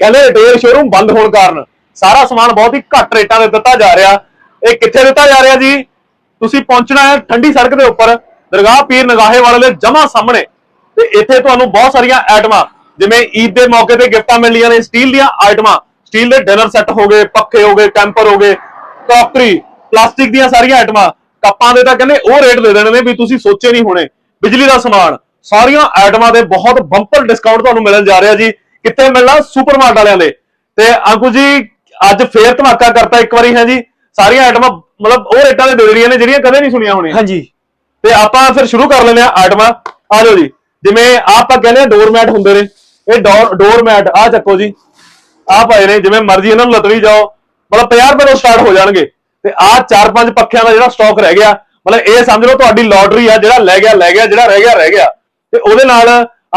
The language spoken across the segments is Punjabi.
ਕਹਿੰਦੇ ਰਿਟੇਲ ਸ਼ੋਰੂਮ ਬੰਦ ਹੋਣ ਕਾਰਨ ਸਾਰਾ ਸਮਾਨ ਬਹੁਤ ਹੀ ਘੱਟ ਰੇਟਾਂ ਤੇ ਦਿੱਤਾ ਜਾ ਰਿਹਾ। ਇਹ ਕਿੱਥੇ ਦਿੱਤਾ ਜਾ ਰਿਹਾ ਜੀ? ਤੁਸੀਂ ਪਹੁੰਚਣਾ ਹੈ ਠੰਡੀ ਸੜਕ ਦੇ ਉੱਪਰ, ਦਰਗਾਹ ਪੀਰ ਨਗਾਹੇ ਵਾਲੇ ਦੇ ਜਮਾ ਸਾਹਮਣੇ। ਤੇ ਇੱਥੇ ਤੁਹਾਨੂੰ ਬਹੁਤ ਸਾਰੀਆਂ ਆਈਟਮਾਂ, ਜਿਵੇਂ ਈਦ ਦੇ ਮੌਕੇ ਤੇ ਗਿਫਟਾਂ ਮਿਲਣੀਆਂ ਨੇ, ਸਟੀਲ ਦੀਆਂ ਆਈਟਮਾਂ। ਸਟੀਲ ਦੇ ਡਿਨਰ ਸੈੱਟ ਹੋ ਗਏ, ਪੱਖੇ ਹੋ ਗਏ, ਕੈਂਪਰ ਹੋ ਗਏ ਕਰੋਕਰੀ ਪਲਾਸਟਿਕ ਦੀਆਂ ਸਾਰੀਆਂ ਆਈਟਮਾਂ। ਕੱਪਾਂ ਦੇ ਤਾਂ ਕਹਿੰਦੇ ਉਹ ਰੇਟ ਦੇ ਦੇਣੇ ਨੇ ਵੀ ਤੁਸੀਂ ਸੋਚੇ ਨਹੀਂ ਹੋਣੇ। ਬਿਜਲੀ ਦਾ ਸਮਾਨ, ਸਾਰੀਆਂ ਆਈਟਮਾਂ ਦੇ ਬਹੁਤ ਬੰਪਰ ਡਿਸਕਾਊਂਟ ਤੁਹਾਨੂੰ ਮਿਲਣ ਜਾ ਰਿਹਾ ਜੀ। ਕਿੱਥੇ ਮਿਲਣਾ ਸੁਪਰਮਾਰਟ ਵਾਲਿਆਂ ਦੇ। ਤੇ ਅੰਕੂ ਜੀ ਅੱਜ ਫੇਰ ਧਮਾਕਾ ਕਰਤਾ ਇੱਕ ਵਾਰੀ ਹੈ ਜੀ? ਸਾਰੀਆਂ ਆਈਟਮਾਂ ਮਤਲਬ ਉਹ ਰੇਟਾਂ ਦੇ ਦੇ ਰਹੀਆਂ ਨੇ ਜਿਹੜੀਆਂ ਕਦੇ ਨਹੀਂ ਸੁਣੀਆਂ ਹੋਣੀਆਂ। ਹਾਂਜੀ। ਤੇ ਆਪਾਂ ਫਿਰ ਸ਼ੁਰੂ ਕਰ ਲੈਂਦੇ ਆ ਆਈਟਮਾਂ। ਆ ਜਾਓ ਜੀ। ਜਿਵੇਂ ਆਪਾਂ ਕਹਿੰਦੇ ਆ ਡੋਰ ਮੈਟ ਹੁੰਦੇ ਨੇ। ਇਹ ਡੋਰ ਮੈਟ ਆ ਚੱਕੋ ਜੀ। ਆ ਪਏ ਨੇ ਜਿਵੇਂ ਮਰਜ਼ੀ ਇਹਨਾਂ ਨੂੰ ਲਤੜੀ ਜਾਓ। ਮਤਲਬ 50 ਰੁਪਏ ਤੋਂ ਸਟਾਰਟ ਹੋ ਜਾਣਗੇ। ਤੇ ਆ ਚਾਰ ਪੰਜ ਪੱਖਿਆਂ ਦਾ ਜਿਹੜਾ ਸਟਾਕ ਰਹਿ ਗਿਆ ਮਤਲਬ ਇਹ ਸਮਝ ਲਓ ਤੁਹਾਡੀ ਲੋਟਰੀ ਆ ਜਿਹੜਾ ਲੈ ਗਿਆ ਲੈ ਗਿਆ ਜਿਹੜਾ ਰਹਿ ਗਿਆ ਰਹਿ ਗਿਆ। ਤੇ ਉਹਦੇ ਨਾਲ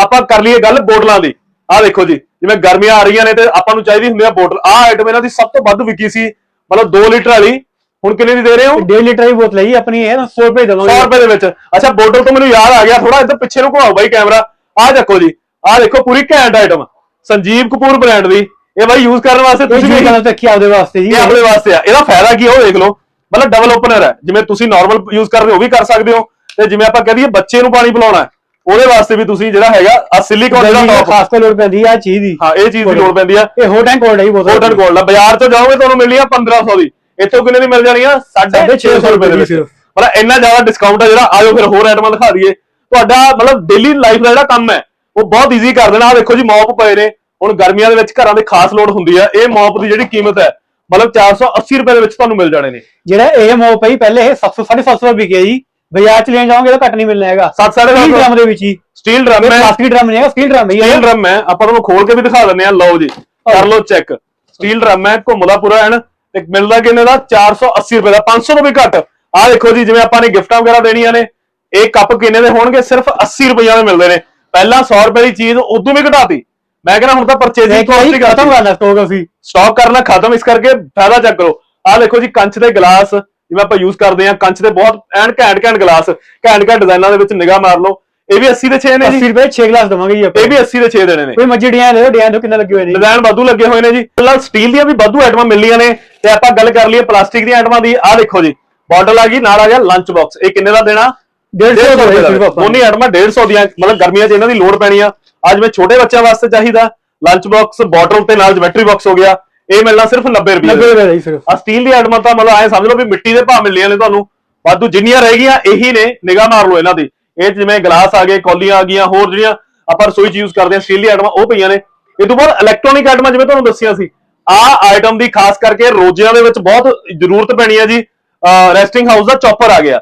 ਆਪਾਂ ਕਰ ਲਈਏ ਗੱਲ ਬੋਟਲਾਂ ਦੀ। ਆ ਦੇਖੋ ਜੀ ਜਿਵੇਂ ਗਰਮੀਆਂ ਆ ਰਹੀਆਂ ਨੇ ਤੇ ਆਪਾਂ ਨੂੰ ਚਾਹੀਦੀ ਹੁੰਦੀ ਆ ਬੋਟਲ। ਆ ਆਈਟਮ ਇਹਨਾਂ ਦੀ ਸਭ ਤੋਂ ਵੱਧ ਵਿਕੀ ਸੀ ਮਤਲਬ 2 ਲੀਟਰ ਵਾਲੀ। ਹੁਣ ਕਿੰਨੇ ਦੀ ਦੇ ਰਹੇ ਹੋ? 1.5 ਲੀਟਰ ਦੀ ਬੋਤਲ ਹੈ ਜੀ ਆਪਣੀ ਇਹ 100 ਰੁਪਏ ਦੇ 100 ਦਵਾਂਗੇ ਰੁਪਏ ਦੇ ਵਿੱਚ। ਅੱਛਾ ਬੋਟਲ ਤੋਂ ਮੈਨੂੰ ਯਾਦ ਆ ਗਿਆ ਥੋੜਾ ਇੱਧਰ ਪਿੱਛੇ ਨੂੰ ਘੁਮਾਓ ਬਾਈ ਕੈਮਰਾ। ਆਹ ਦੇਖੋ ਜੀ ਆਹ ਦੇਖੋ ਪੂਰੀ ਘੈਂਟ ਆਈਟਮ ਸੰਜੀਵ ਕਪੂਰ ਬ੍ਰਾਂਡ ਦੀ। ਇਹ ਬਾਈ ਯੂਜ਼ ਕਰਨ ਵਾਸਤੇ ਤੁਸੀਂ ਵੀ ਗੱਲ ਰੱਖੀ ਆਪਦੇ ਵਾਸਤੇ ਜੀ। ਇਹ ਆਪਣੇ ਵਾਸਤੇ ਆ। ਇਹਦਾ ਫਾਇਦਾ ਕੀ ਉਹ ਦੇਖ ਲਓ। ਮਤਲਬ ਡਬਲ ਓਪਨਰ ਹੈ। ਜਿਵੇਂ ਤੁਸੀਂ ਨਾਰਮਲ ਯੂਜ਼ ਕਰਦੇ ਹੋ ਉਹ ਵੀ ਕਰ ਸਕਦੇ ਹੋ। ਤੇ ਜਿਵੇਂ ਆਪਾਂ ਕਹ ਦਈਏ ਬੱਚੇ ਨੂੰ ਪਾਣੀ ਪਿਲਾਉਣਾ ਉਹਦੇ ਵਾਸਤੇ ਵੀ ਤੁਸੀਂ ਜਿਹੜਾ ਹੈਗਾ ਆ ਸਿਲੀਕਨ ਜਿਹੜਾ ਟੌਪ ਖਾਸ ਕਰ ਲੋੜ ਪੈਂਦੀ ਆ ਚੀਜ਼ ਦੀ। ਹਾਂ ਇਹ ਚੀਜ਼ ਦੀ ਲੋੜ ਪੈਂਦੀ ਆ। ਇਹ ਹੋਟ ਐਂਡ ਕੋਲਡ ਹੈ ਜੀ ਬੋਤਲ ਗੋਲਡਨ ਗੋਲਡ ਆ। ਬਾਜ਼ਾਰ ਤੋਂ ਜਾਓਗੇ ਤੁਹਾਨੂੰ ਮਿਲਣੀ ਆ 1500 ਦੀ। ਇੱਥੋਂ ਕਿੰਨੇ ਦੀ ਮਿਲ ਜਾਣੀ ਆ? 650 ਰੁਪਏ ਦੇ ਵਿੱਚ। ਮਤਲਬ ਇੰਨਾ ਜ਼ਿਆਦਾ ਡਿਸਕਾਊਂਟ ਆ ਜਿਹੜਾ ਆਜੋ ਫਿਰ ਹੋਰ ਆਈਟਮਾਂ ਦਿਖਾ ਦਈਏ। ਤੁਹਾਡਾ ਮਤਲਬ ਡੇਲੀ ਲਾਈਫ ਦਾ ਜਿਹੜਾ ਕੰਮ ਹੈ ਉਹ ਬਹੁਤ ਈਜ਼ੀ ਕਰ ਦੇਣਾ। ਆ ਦੇਖੋ ਜੀ ਮੌਪ ਪਏ ਨੇ। ਹੁਣ ਗਰਮੀਆਂ ਦੇ ਵਿੱਚ ਘਰਾਂ ਦੇ ਖਾਸ ਲੋੜ ਹੁੰਦੀ ਆ। ਇਹ ਮੌਪ ਦੀ ਜਿਹੜੀ ਕੀਮਤ ਹੈ ਮਤਲਬ 480 ਰੁਪਏ ਦੇ ਵਿੱਚ ਤੁਹਾਨੂੰ ਮਿਲ ਜਾਣੇ ਨੇ। ਜਿਹੜਾ ਇਹ ਮੋ ਪਈ ਪਹਿਲੇ ਇਹ 700 750 ਰੁਪਏ ਵਿਕਿਆ ਜੀ। ਬਾਜ਼ਾਰ ਚ ਲੈਣ ਜਾਓਗੇ ਤਾਂ ਘੱਟ ਨਹੀਂ ਮਿਲਣਾ ਹੈਗਾ। 7 ਸਾਢੇ ਸਟੀਲ ਸੱਤ ਡਰਮ ਦੇ ਵਿੱਚ ਹੀ। ਸਟੀਲ ਡਰਮ ਹੈ ਪਲਾਸਟਿਕ ਡਰਮ ਨਹੀਂ ਹੈਗਾ ਸਟੀਲ ਡਰਮ ਹੀ ਸਟੀਲ ਡਰਮ ਹੈ ਆਪਾਂ ਤੁਹਾਨੂੰ ਖੋਲ ਕੇ ਵੀ ਦਿਖਾ ਦਿੰਦੇ ਆ ਲਓ ਜੀ ਕਰ ਲਓ ਚੈੱਕ। ਸਟੀਲ ਡਰਮ ਹੈ ਘੁੰਮਦਾ ਪੂਰਾ ਐਨ ਇੱਕ ਮਿਲਦਾ ਕਿੰਨੇ ਦਾ? 480 ਰੁਪਏ ਦਾ। 500 ਤੋਂ ਵੀ ਘੱਟ। ਆਹ ਦੇਖੋ ਜੀ ਜਿਵੇਂ ਆਪਾਂ ਨੇ ਗਿਫਟਾਂ ਵਗੈਰਾ ਦੇਣੀਆਂ ਨੇ ਇਹ ਕੱਪ ਕਿੰਨੇ ਦੇ ਹੋਣਗੇ? ਸਿਰਫ 80 ਰੁਪਈਆਂ ਦੇ ਮਿਲਦੇ ਨੇ। ਪਹਿਲਾਂ 100 ਰੁਪਏ ਦੀ ਚੀਜ਼ ਉਦੋਂ ਵੀ ਘਟਾਤੀ। ਮੈਂ ਕਹਿੰਦਾ ਹੁਣ ਤਾਂ ਪਰਚੇਜ਼ਿੰਗ ਕਾਸਟ ਹੀ ਖਤਮ ਕਰਨਾ ਸਟਾਕ ਅਸੀਂ। ਸਟਾਕ ਕਰਨਾ ਖਤਮ ਇਸ ਕਰਕੇ ਫਾਇਦਾ ਚੱਕ ਕਰੋ। ਆਹ ਦੇਖੋ ਜੀ ਕੰਚ ਦੇ ਗਲਾਸ। ਜਿਵੇਂ ਆਪਾਂ ਯੂਜ਼ ਕਰਦੇ ਆ ਕੰਚ ਦੇ ਬਹੁਤ ਐਨ ਘੈਂਟ ਘੈਂਟ ਗਲਾਸ ਘੈਂਟ ਘੈਂਟ ਡਿਜ਼ਾਈਨਾਂ ਦੇ ਵਿੱਚ ਨਿਗਾਹ ਮਾਰ ਲਓ। ਇਹ ਵੀ 80 ਦੇ 6 ਨੇ 80 ਜੀ ਰੁਪਏ 6 ਗਲਾਸ ਦਵਾਂਗੇ ਜੀ ਆਪਾਂ। ਇਹ ਵੀ 80 ਦੇ 6 ਦੇਣੇ ਨੇ। ਕੋਈ ਮੱਜੀ ਡਿਜ਼ਾਈਨ ਦੇ ਡਿਜ਼ਾਈਨ ਕਿੰਨੇ ਲੱਗੇ ਹੋਏ ਨੇ? ਡਿਜ਼ਾਈਨ ਵਾਧੂ ਲੱਗੇ ਹੋਏ ਨੇ ਜੀ। ਫਿਲਹਾਲ ਸਟੀਲ ਦੀਆਂ ਵੀ ਵਾਧੂ ਆਈਟਮਾਂ ਮਿਲਣੀਆਂ ਨੇ। ਤੇ ਆਪਾਂ ਗੱਲ ਕਰ ਲਈਏ ਪਲਾਸਟਿਕ ਦੀਆਂ ਆਈਟਮਾਂ ਦੀ। ਆਹ ਦੇਖੋ ਜੀ ਬਾਟਲ ਆ ਗਈ ਨਾਲ ਆ ਗਿਆ ਲੰਚ ਬਾਕਸ ਇਹ ਕਿੰਨੇ ਦਾ ਦੇਣਾ? 150 ਰੁਪਏ ਦਾ ਦੋਨੇ ਆਈਟਮਾਂ 150 ਦੀਆਂ। ਮਤਲਬ ਗਰਮੀਆਂ 'ਚ ਇਹਨਾਂ ਦੀ ਲੋੜ ਪੈਣੀ ਆ। ਅੱਜ ਮੈਂ ਛੋਟੇ ਬੱਚਿਆਂ ਵਾਸਤੇ ਚਾਹੀਦਾ। ਲੰਚ ਬਾਕਸ ਬੋਟਲ ਤੇ ਨਾਲ ਜਿਮੈਟਰੀ ਬਾਕਸ ਹੋ ਗਿਆ। ਇਹ ਮਿਲਣਾ ਸਿਰਫ 90 ਰੁਪਏ 90 ਰੁਪਏ ਦਾ ਜੀ ਸਿਰਫ। ਆ ਸਟੀਲ ਦੀ ਆਈਟਮਾਂ ਤਾਂ ਮਤਲਬ ਐ ਸਮਝ ਲਓ ਵੀ ਮਿੱਟੀ ਦੇ ਭਾਅ ਮਿਲਣੀਆਂ ਨੇ ਤੁਹਾਨੂੰ। ਵਾਧੂ ਜਿੰਨੀਆਂ ਰਹਿ ਗਈਆਂ ਇਹੀ ਨੇ ਨਿਗਾਹ ਮਾਰ ਲਓ ਇਹਨਾਂ ਦੀ ਇਹ ਜਿਵੇਂ ਗਲਾਸ ਆ ਗਏ ਕੌਲੀਆਂ ਆ ਗਈਆਂ ਹੋਰ ਜਿਹੜੀਆਂ ਆਪਾਂ ਰਸੋਈ 'ਚ ਯੂਜ਼ ਕਰਦੇ ਹਾਂ ਸਟੀਲ ਦੀ ਆਈਟਮਾਂ ਉਹ ਪਈਆਂ ਨੇ। ਇਹ ਤੋਂ ਬਾਅਦ ਇਲੈਕਟ੍ਰੋਨਿਕ ਆਈਟਮਾਂ ਜਿਵੇਂ ਤੁਹਾਨੂੰ ਦੱਸੀਆਂ ਸੀ। ਆਹ ਆਈਟਮ ਦੀ ਖਾਸ ਕਰਕੇ ਰੋਜ਼ਿਆਂ ਦੇ ਵਿੱਚ ਬਹੁਤ ਜ਼ਰੂਰਤ ਪੈਣੀ ਹੈ ਜੀ। ਰੈਸਟਿੰਗ ਹਾਊਸ ਦਾ ਚੌਪਰ ਆ ਗਿਆ।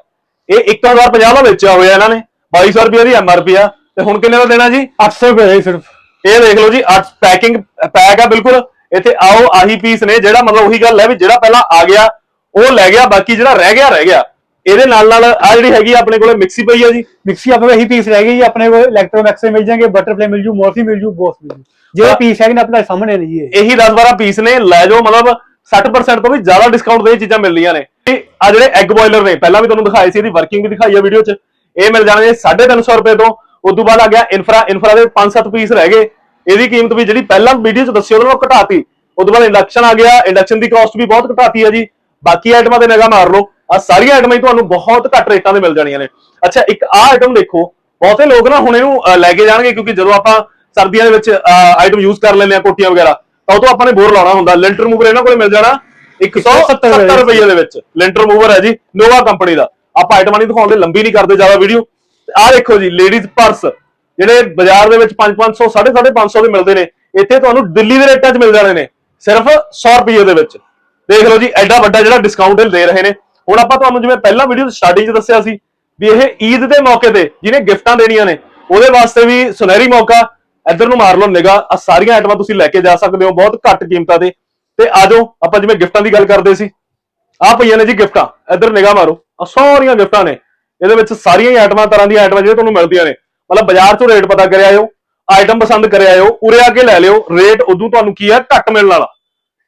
ਇਹ 1050 ਦਾ ਵੇਚਿਆ ਹੋਇਆ ਇਹਨਾਂ ਨੇ। 2200 ਰੁਪਏ ਦੀ ਐਮਆਰਪੀ ਆ। ਤੇ ਹੁਣ ਕਿੰਨੇ ਦਾ ਦੇਣਾ ਜੀ? 800 ਰੁਪਏ ਸਿਰਫ। ਇਹ ਦੇਖ ਲਓ ਜੀ ਅੱਠ ਪੈਕਿੰਗ ਪੈਕ ਆ ਬਿਲਕੁਲ। ਇੱਥੇ ਆਓ ਆਹੀ ਪੀਸ ਨੇ ਜਿਹੜਾ ਮਤਲਬ ਉਹੀ ਗੱਲ ਹੈ ਵੀ ਜਿਹੜਾ ਪਹਿਲਾਂ ਆ ਗਿਆ ਉਹ ਲੈ ਗਿਆ ਬਾਕੀ ਜਿਹੜਾ ਰਹਿ ਗਿਆ ਰਹਿ ਗਿਆ। ਇਹਦੇ ਨਾਲ ਨਾਲ ਆ ਜਿਹੜੀ ਹੈਗੀ ਆਪਣੇ ਕੋਲੇ ਮਿਕਸੀ ਪਈ ਆ ਜੀ। ਮਿਕਸੀ ਆਪਣੇ ਇਹੀ ਪੀਸ ਰਹਿ ਗਈ ਜੀ ਆਪਣੇ ਕੋਲ ਇਲੈਕਟ੍ਰੋਮੈਕਸ ਮਿਲ ਜਾਣਗੇ ਬਟਰਫਲਾਈ ਮਿਲ ਜੂ ਮੋਰਫੀ ਮਿਲ ਜੂ ਬੋਸ ਮਿਲ ਜੂ। ਜਿਹੜੇ ਹਾਂ। ਪੀਸ ਹੈਗੇ ਨੇ ਆਪਣੇ ਸਾਹਮਣੇ ਜੀ ਇਹ। ਇਹੀ 10 12 ਪੀਸ ਨੇ ਲੈ ਜਾਓ ਮਤਲਬ 60% ਤੋਂ ਵੀ ਜ਼ਿਆਦਾ ਡਿਸਕਾਊਂਟ ਦੇ ਚੀਜ਼ਾਂ ਮਿਲਦੀਆਂ ਨੇ। ਆ ਜਿਹੜੇ ਐਗ ਬੋਇਲਰ ਨੇ ਪਹਿਲਾਂ ਵੀ ਤੁਹਾਨੂੰ ਦਿਖਾਏ ਸੀ ਇਹਦੀ ਵਰਕਿੰਗ ਵੀ ਦਿਖਾਈ ਆ ਵੀਡੀਓ 'ਚ। ਇਹ ਮਿਲ ਜਾਣਗੇ 350 ਰੁਪਏ ਤੋਂ। ਉਸ ਤੋਂ ਬਾਅਦ ਆ ਗਿਆ ਇਨਫਰਾ ਇਨਫਰਾ ਦੇ 5-7 ਪੀਸ ਰਹਿ ਗਏ। ਇਹਦੀ ਕੀਮਤ ਵੀ ਜਿਹੜੀ ਪਹਿਲਾਂ ਵੀਡੀਓ 'ਚ ਦੱਸੀ ਉਹਦੇ ਨਾਲੋਂ ਘਟਾਤੀ। ਤੋਂ ਬਾਅਦ ਇੰਡਕਸ਼ਨ ਆ ਗਿਆ ਇੰਡਕਸ਼ਨ ਦੀ ਕਾਸਟ ਵੀ ਬਹੁਤ ਘਟਾਤੀ ਹੈ ਜੀ। ਬਾਕੀ ਆਈਟਮਾਂ ਤੇ ਨਿਗਾਹ ਮਾਰ ਲਓ। ਆ ਸਾਰੀਆਂ ਆਈਟਮਾਂ ਹੀ ਤੁਹਾਨੂੰ ਬਹੁਤ ਘੱਟ ਰੇਟਾਂ ਤੇ ਮਿਲ ਜਾਣੀਆਂ ਨੇ। ਅੱਛਾ ਇੱਕ ਆਹ ਆਈਟਮ ਦੇਖੋ ਬਹੁਤੇ ਲੋਕ ਨਾ ਹੁਣ ਇਹਨੂੰ ਲੈ ਕੇ ਜਾਣਗੇ ਕਿਉਂਕਿ ਜਦੋਂ ਆਪਾਂ ਸਰਦੀਆਂ ਦੇ ਵਿੱਚ ਆਈਟਮ ਯੂਜ਼ ਕਰ ਲੈਂਦੇ ਆ ਕੋਟੀਆਂ ਵਗੈਰਾ ਤਾਂ ਉਹ ਤੋਂ ਆਪਾਂ ਨੇ ਬੋਰ ਲਾਉਣਾ ਹੁੰਦਾ। ਲੈਂਟਰ ਮੂਵਰ ਇਹਨਾਂ ਕੋਲੇ ਮਿਲ ਜਾਣਾ 170 ਰੁਪਏ ਦੇ ਵਿੱਚ। ਲੈਂਟਰ ਮੂਵਰ ਹੈ ਜੀ ਨੋਵਾ ਕੰਪਨੀ ਦਾ। ਆਪਾਂ ਆਈਟਮਾਂ ਨਹੀਂ ਦਿਖਾਉਂਦੇ ਲੰਬੀ ਨਹੀਂ ਕਰਦੇ ਜ਼ਿਆਦਾ ਵੀਡੀਓ ਆਹ ਦੇਖੋ ਜੀ ਲੇਡੀਜ਼ ਪਰਸ ਜਿਹੜੇ ਬਾਜ਼ਾਰ ਦੇ ਵਿੱਚ 5-500 550 ਦੇ ਮਿਲਦੇ ਨੇ, ਇੱਥੇ ਤੁਹਾਨੂੰ ਦਿੱਲੀ ਦੇ ਰੇਟਾਂ 'ਚ ਮਿਲ ਜਾਣੇ ਨੇ, ਸਿਰਫ 100 ਰੁਪਏ ਦੇ ਵਿੱਚ। ਦੇਖ ਲਓ ਜੀ, ਐਡਾ ਵੱਡਾ ਜਿਹੜਾ ਡਿਸਕਾਊਂਟ ਦੇ ਰਹੇ ਨੇ। ਹੁਣ ਆਪਾਂ ਤੁਹਾਨੂੰ ਜਿਵੇਂ ਪਹਿਲਾਂ ਵੀਡੀਓ ਸਟਾਰਟਿੰਗ 'ਚ ਦੱਸਿਆ ਸੀ ਵੀ ਇਹ ਈਦ ਦੇ ਮੌਕੇ ਤੇ ਜਿਹਨੇ ਗਿਫਟਾਂ ਦੇਣੀਆਂ ਨੇ, ਉਹਦੇ ਵਾਸਤੇ ਵੀ ਸੁਨਹਿਰੀ ਮੌਕਾ। ਇੱਧਰ ਨੂੰ ਮਾਰ ਲਓ ਨਿਗਾਹ ਆ ਸਾਰੀਆਂ ਆਈਟਮਾਂ ਤੁਸੀਂ ਲੈ ਕੇ ਜਾ ਸਕਦੇ ਹੋ, ਬਹੁਤ ਘੱਟ ਕੀਮਤਾਂ ਤੇ। ਤੇ ਆਜੋ ਆਪਾਂ ਜਿਵੇਂ ਗਿਫਟਾਂ ਦੀ ਗੱਲ ਕਰਦੇ ਸੀ। ਆ ਪਈਆਂ ਨੇ ਜੀ ਗਿਫਟਾਂ, ਇੱਧਰ ਨਿਗਾਹ ਮਾਰੋ ਆ ਸਾਰੀਆਂ ਗਿਫਟਾਂ ਨੇ। ਇਹਦੇ ਵਿੱਚ ਸਾਰੀਆਂ ਹੀ ਆਈਟਮਾਂ ਤਰ੍ਹਾਂ ਦੀਆਂ ਆਈਟਮਾਂ ਜਿਹੜੀਆਂ ਤੁਹਾਨੂੰ ਮਿਲਦੀਆਂ ਨੇ। ਮਤਲਬ ਬਾਜ਼ਾਰ ਚੋਂ ਰੇਟ ਪਤਾ ਕਰਿਆ ਆਇਓ ਆਈਟਮ ਪਸੰਦ ਕਰਿਆ ਆਇਓ ਉਰੇ ਆ ਕੇ ਲੈ ਲਿਓ ਰੇਟ ਉਦੋਂ ਤੁਹਾਨੂੰ ਕੀ ਆ ਘੱਟ ਮਿਲਣ ਵਾਲਾ।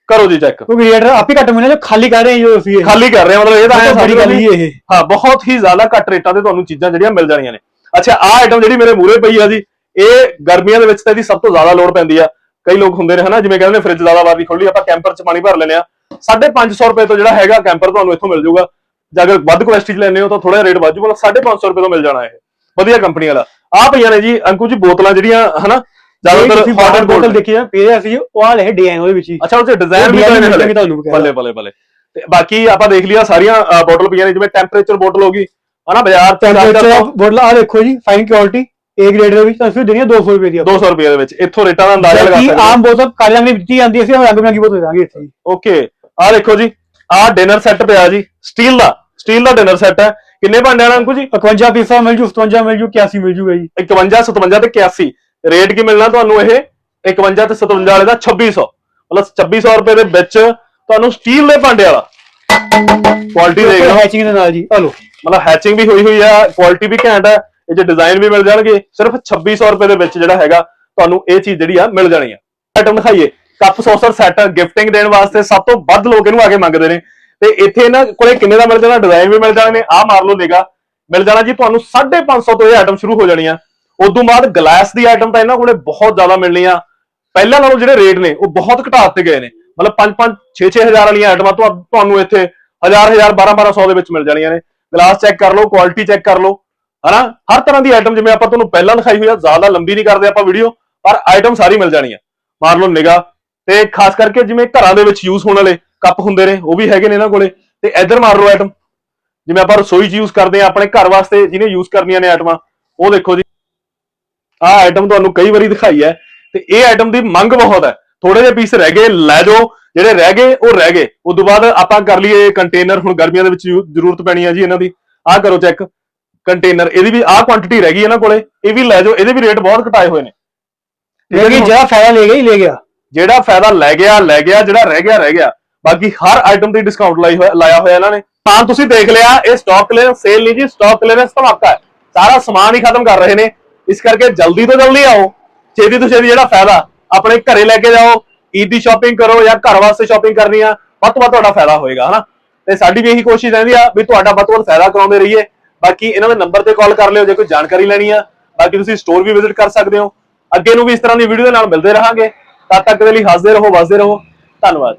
ਕਰੋ ਜੀ ਚੈੱਕ ਕਿਉਂਕਿ ਰੇਟ ਆਪ ਹੀ ਘੱਟ ਮਿਲਣਾ ਜੋ ਖਾਲੀ ਕਰ ਰਹੇ ਹਾਂ ਜੋ ਅਸੀਂ ਖਾਲੀ ਕਰ ਰਹੇ ਮਤਲਬ ਇਹ ਤਾਂ ਐਂ ਲਓ ਗੱਲ ਹੀ ਇਹ। ਹਾਂ ਬਹੁਤ ਹੀ ਜ਼ਿਆਦਾ ਘੱਟ ਰੇਟਾਂ ਤੇ ਤੁਹਾਨੂੰ ਚੀਜ਼ਾਂ ਜਿਹੜੀਆਂ ਮਿਲ ਜਾਣੀਆਂ ਨੇ। ਅੱਛਾ ਆਹ ਆਈਟਮ ਜਿਹੜੀ ਮੇਰੇ ਮੂਹਰੇ ਪਈ ਆ ਜੀ ਇਹ ਗਰਮੀਆਂ ਦੇ ਵਿੱਚ ਤਾਂ ਇਹਦੀ ਸਭ ਤੋਂ ਜ਼ਿਆਦਾ ਲੋੜ ਪੈਂਦੀ ਆ। ਕਈ ਲੋਕ ਹੁੰਦੇ ਨੇ ਹਨਾ ਜਿਵੇਂ ਕਹਿੰਦੇ ਨੇ ਫ੍ਰਿਜ ਜ਼ਿਆਦਾ ਵਾਰ ਨਹੀਂ ਖੋਲੀ ਆਪਾਂ ਕੈਂਪਰ 'ਚ ਪਾਣੀ ਭਰ ਲੈਨੇ ਆ। 550 ਰੁਪਏ ਤੋਂ ਜਿਹੜਾ ਹੈਗਾ ਕੈਂਪਰ ਤੁਹਾਨੂੰ ਇੱਥੋਂ ਮਿਲ ਜਾਊਗਾ। ਜੇ ਅਗਰ ਵੱਧ ਕੁਆਲਿਟੀ 'ਚ ਲੈਣੇ ਹੋ ਤਾਂ ਥੋੜਾ ਰੇਟ ਵੱਧ ਜਾਊਗਾ 550 ਰੁਪਏ ਤੋਂ ਮਿਲ ਜਾਣਾ ਇਹ। ਵਧੀਆ ਕੰਪਨੀ ਵਾਲਾ। ਆ ਪਈਆਂ ਨੇ ਜੀ ਅੰਕੂ ਜੀ ਬੋਤਲਾਂ ਜਿਹੜੀਆਂ ਹਨਾ? ਜ਼ਿਆਦਾਤਰ ਵਾਟਰ ਬੋਤਲ ਦੇਖੀ ਆ ਪੀਰੇ ਅਸੀਂ ਉਹ ਆ ਲੈ ਡਿਜ਼ਾਈਨ ਉਹਦੇ ਵਿੱਚ ਹੀ। ਅੱਛਾ ਉਹ ਚ ਡਿਜ਼ਾਈਨ ਵੀ ਤਾਂ ਮਿਲ ਨੇ ਜਾਣਗੇ ਤੁਹਾਨੂੰ ਬਕਾਇਦਾ। ਬੱਲੇ ਬੱਲੇ ਬੱਲੇ ਤੇ ਬਾਕੀ ਆਪਾਂ ਦੇਖ ਲਿਆ ਸਾਰੀਆਂ ਬੋਟਲ ਪਈਆਂ ਨੇ ਜਿਵੇਂ ਟੈਂਪਰੇਚਰ ਬੋਟਲ ਹੋ ਗਈ ਹਨਾ ਬਾਜ਼ਾਰ ਟੈਂਪਰੇਚਰ ਬੋਤਲ ਆ ਦੇਖੋ ਜੀ ਫਾਈਨ ਕੁਆਲਿਟੀ A ਗ੍ਰੇਡ ਦੇ ਵਿੱਚ ਤੁਹਾਨੂੰ ਫਿਰ ਦੇਣੀ ਆ 200 ਰੁਪਏ ਦੀ ਆਪਾਂ। 200 ਰੁਪਏ ਦੇ ਵਿੱਚ ਇੱਥੋਂ ਰੇਟਾਂ ਦਾ ਅੰਦਾਜ਼ਾ ਲਗਾ ਸਕਦੇ ਆਮ ਬੋਤਲ ਕਾਲੇ ਰੰਗ ਦੀ ਜਾਂਦੀ ਹੈ ਅਸੀਂ ਰੰਗ ਬਿਰੰਗੀ ਬੋਤਲ ਦਾਂਗੇ ਇੱਥੇ ਓਕੇ ਆ ਦੇਖੋ ਜੀ ਆ ਡਿਨਰ ਸੈੱਟ ਪਿਆ ਜੀ ਸਟੀਲ ਦਾ ਸਟੀਲ ਦਾ ਡਿਨਰ ਸੈੱਟ ਹੈ। ਕਿੰਨੇ ਭਾਂਡਿਆਂ ਦਾ ਅੰਕੂ ਜੀ? 51 ਪੀਸਾ ਮਿਲ ਜੂ 57 ਮਿਲ ਜੂ 81 ਮਿਲ ਜੂਗਾ ਜੀ। 51 57 ਤੇ 81 ਰੇਟ ਕੀ ਮਿਲਣਾ ਤੁਹਾਨੂੰ ਇਹ? 51 ਤੇ 57 ਵਾਲੇ ਦਾ 2600 ਮਤਲਬ 2600 ਰੁਪਏ ਦੇ ਵਿੱਚ ਤੁਹਾਨੂੰ ਸਟੀਲ ਦੇ ਭਾਂਡੇ ਵਾਲਾ। ਕੁਆਲਿਟੀ ਲਓ। ਹੈਚਿੰਗ ਦੇ ਨਾਲ ਜੀ। ਆ ਲੋ ਮਤਲਬ ਹੈਚਿੰਗ ਵੀ ਹੋਈ ਹੋਈ ਆ ਕੁਆਲਿਟੀ ਵੀ ਘੈਂਟ ਹੈ ਇਹ ਚ ਡਿਜ਼ਾਈਨ ਵੀ ਮਿਲ ਜਾਣਗੇ। ਸਿਰਫ 2600 ਰੁਪਏ ਦੇ ਵਿੱਚ ਜਿਹੜਾ ਹੈਗਾ ਤੁਹਾਨੂੰ ਇਹ ਚੀਜ਼ ਜਿਹੜੀ ਆ ਮਿਲ ਜਾਣੀ ਆ। ਆਈਟਮ ਦਿਖਾਈਏ। ਕੱਪ ਸੌਸਰ ਸੈੱਟ ਗਿਫਟਿੰਗ ਦੇਣ ਵਾਸਤੇ ਸਭ ਤੋਂ ਵੱਧ ਲੋਕ ਇਹਨੂੰ ਆ ਕੇ ਮੰਗਦੇ ਨੇ। ਤੇ ਇੱਥੇ ਇਹਨਾਂ ਕੋਲੇ ਕਿੰਨੇ ਦਾ ਮਿਲ ਜਾਣਾ? ਡਿਜ਼ਾਈਨ ਵੀ ਮਿਲ ਜਾਣੇ ਨੇ ਆ ਮਾਰ ਲਓ ਨਿਗਾ ਮਿਲ ਜਾਣਾ ਜੀ ਤੁਹਾਨੂੰ 550 ਤੋਂ ਇਹ ਆਈਟਮ ਸ਼ੁਰੂ ਹੋ ਜਾਣੀਆਂ। ਉਦੋਂ ਬਾਅਦ ਗਲਾਸ ਦੀ ਆਈਟਮ ਤਾਂ ਇਹਨਾਂ ਕੋਲੇ ਬਹੁਤ ਜ਼ਿਆਦਾ ਮਿਲਣੀਆਂ। ਪਹਿਲਾਂ ਨਾਲੋਂ ਜਿਹੜੇ ਰੇਟ ਨੇ, ਉਹ ਬਹੁਤ ਘਟਾ ਦਿੱਤੇ ਗਏ ਨੇ। ਮਤਲਬ 5 5 6 6 ਹਜ਼ਾਰ ਵਾਲੀਆਂ ਆਈਟਮਾਂ ਤੁਹਾ- ਤੁਹਾਨੂੰ ਇੱਥੇ ਹਜ਼ਾਰ ਹਜ਼ਾਰ 12 1200 ਦੇ ਵਿੱਚ ਮਿਲ ਜਾਣੀਆਂ ਨੇ। ਗਲਾਸ ਚੈੱਕ ਕਰ ਲਓ ਕੁਆਲਿਟੀ ਚੈੱਕ ਕਰ ਲਓ। ਹਨਾ? ਹਰ ਤਰ੍ਹਾਂ ਦੀ ਆਈਟਮ ਜਿਵੇਂ ਆਪਾਂ ਤੁਹਾਨੂੰ ਪਹਿਲਾਂ ਦਿਖਾਈ ਹੋਈ ਆ, ਜ਼ਿਆਦਾ ਲੰਬੀ ਨਹੀਂ ਕਰਦੇ ਆਪਾਂ ਵੀਡੀਓ ਪਰ ਆਈਟਮ ਸਾਰੀ ਮਿਲ ਜਾਣੀ ਆ ਮਾਰ ਲਓ ਨਿਗਾ ਤੇ ਖਾਸ ਕਰਕੇ ਜਿਵੇਂ ਘਰਾਂ ਦੇ ਵਿੱਚ ਯੂਜ਼ ਹੋਣ ਵਾਲੇ ਕੱਪ ਹੁੰਦੇ ਨੇ ਉਹ ਵੀ ਹੈਗੇ ਨੇ ਇਹਨਾਂ ਕੋਲੇ ਤੇ ਇੱਧਰ ਮਾਰ ਲਓ ਆਈਟਮ ਜਿਵੇਂ ਆਪਾਂ ਰਸੋਈ 'ਚ ਯੂਜ਼ ਕਰਦੇ ਆ ਆਪਣੇ ਘਰ ਵਾਸਤੇ ਜਿਹਨੇ ਯੂਜ਼ ਕਰਨੀਆਂ ਨੇ ਆਈਟਮਾਂ ਉਹ ਦੇਖੋ ਜੀ। ਆਹ ਆਈਟਮ ਤੁਹਾਨੂੰ ਕਈ ਵਾਰੀ ਦਿਖਾਈ ਹੈ ਤੇ ਇਹ ਆਈਟਮ ਦੀ ਮੰਗ ਬਹੁਤ ਹੈ। ਥੋੜੇ ਜਿਹੇ ਪੀਸ ਰਹਿ ਗਏ ਲੈ ਜਾਓ। ਜਿਹੜੇ ਰਹਿ ਗਏ ਉਹ ਰਹਿ ਗਏ। ਉਸ ਤੋਂ ਬਾਅਦ ਆਪਾਂ ਕਰ ਲਈਏ ਕੰਟੇਨਰ ਹੁਣ ਗਰਮੀਆਂ ਦੇ ਵਿੱਚ ਜ਼ਰੂਰਤ ਪੈਣੀ ਹੈ ਜੀ ਇਹਨਾਂ ਦੀ। ਆਹ ਕਰੋ ਚੈੱਕ ਕੰਟੇਨਰ ਇਹਦੀ ਵੀ ਆਹ ਕੁਆਂਟੀਟੀ ਰਹਿ ਗਈ ਇਹਨਾਂ ਕੋਲੇ ਇਹ ਵੀ ਲੈ ਜਾਓ। ਇਹਦੇ ਵੀ ਰੇਟ ਬਹੁਤ ਘਟਾਏ ਹੋਏ ਨੇ। ਜਿਹੜਾ ਫਾਇਦਾ ਲੈ ਗਿਆ ਹੀ ਲੈ ਗਿਆ। ਜਿਹੜਾ ਫਾਇਦਾ ਲੈ ਗਿਆ ਲੈ ਗਿਆ ਜਿਹੜਾ ਰਹਿ ਗਿਆ ਰਹਿ ਗਿਆ। ਬਾਕੀ ਹਰ ਆਈਟਮ ਤੇ ਡਿਸਕਾਊਂਟ ਲਾਈ ਹੋਇਆ ਲਾਇਆ ਹੋਇਆ ਇਹਨਾਂ ਨੇ। ਤਾਂ ਤੁਸੀਂ ਦੇਖ ਲਿਆ, ਇਹ ਸਟਾਕ ਕਲੀਅਰੈਂਸ ਸੇਲ ਨਹੀਂ ਜੀ ਸਟਾਕ ਕਲੀਅਰੈਂਸ ਧਮਾਕਾ ਹੈ। ਸਾਰਾ ਸਮਾਨ ਹੀ ਖਤਮ ਕਰ ਰਹੇ ਨੇ। ਇਸ ਕਰਕੇ ਜਲਦੀ ਤੋਂ ਜਲਦੀ ਆਓ। ਛੇਤੀ ਤੋਂ ਛੇਤੀ ਜਿਹੜਾ ਫਾਇਦਾ, ਆਪਣੇ ਘਰੇ ਲੈ ਕੇ ਜਾਓ, ਈਦ ਦੀ ਸ਼ਾਪਿੰਗ ਕਰੋ ਜਾਂ ਘਰ ਵਾਸਤੇ ਸ਼ਾਪਿੰਗ ਕਰਨੀ ਆ, ਵੱਧ ਤੋਂ ਵੱਧ ਤੁਹਾਡਾ ਫਾਇਦਾ ਹੋਏਗਾ, ਹਨਾ? ਤੇ ਸਾਡੀ ਵੀ ਇਹੀ ਕੋਸ਼ਿਸ਼ ਰਹਿੰਦੀ ਆ ਵੀ ਤੁਹਾਡਾ ਵੱਧ ਤੋਂ ਵੱਧ ਫਾਇਦਾ ਕਰਾਉਂਦੇ ਰਹੀਏ। ਬਾਕੀ ਇਹਨਾਂ ਦੇ ਨੰਬਰ ਤੇ ਕਾਲ ਕਰ ਲਿਓ, ਜੇ ਕੋਈ ਜਾਣਕਾਰੀ ਲੈਣੀ ਆ। ਬਾਕੀ ਤੁਸੀਂ ਸਟੋਰ ਵੀ ਵਿਜ਼ਿਟ ਕਰ ਸਕਦੇ ਹੋ। ਅੱਗੇ ਨੂੰ ਵੀ ਇਸ ਤਰ੍ਹਾਂ ਦੀ ਵੀਡੀਓ ਦੇ ਨਾਲ ਮਿਲਦੇ ਰਹਾਂਗੇ। ਤਦ ਤੱਕ ਦੇ ਲਈ ਹੱਸਦੇ ਰਹੋ, ਵਸਦੇ ਰਹੋ। ਧੰਨਵਾਦ।